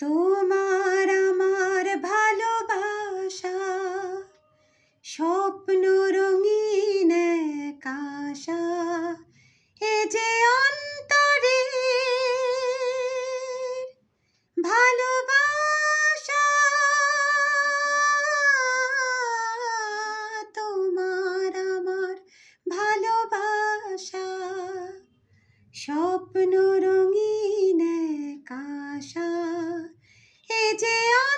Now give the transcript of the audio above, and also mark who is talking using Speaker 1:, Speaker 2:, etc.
Speaker 1: তোমার আমার ভালোবাসা, স্বপ্ন রঙিন এক আশা, এ যে অন্তরে ভালোবাসা। তোমার আমার ভালোবাসা, স্বপ্ন রঙিন এক 해제한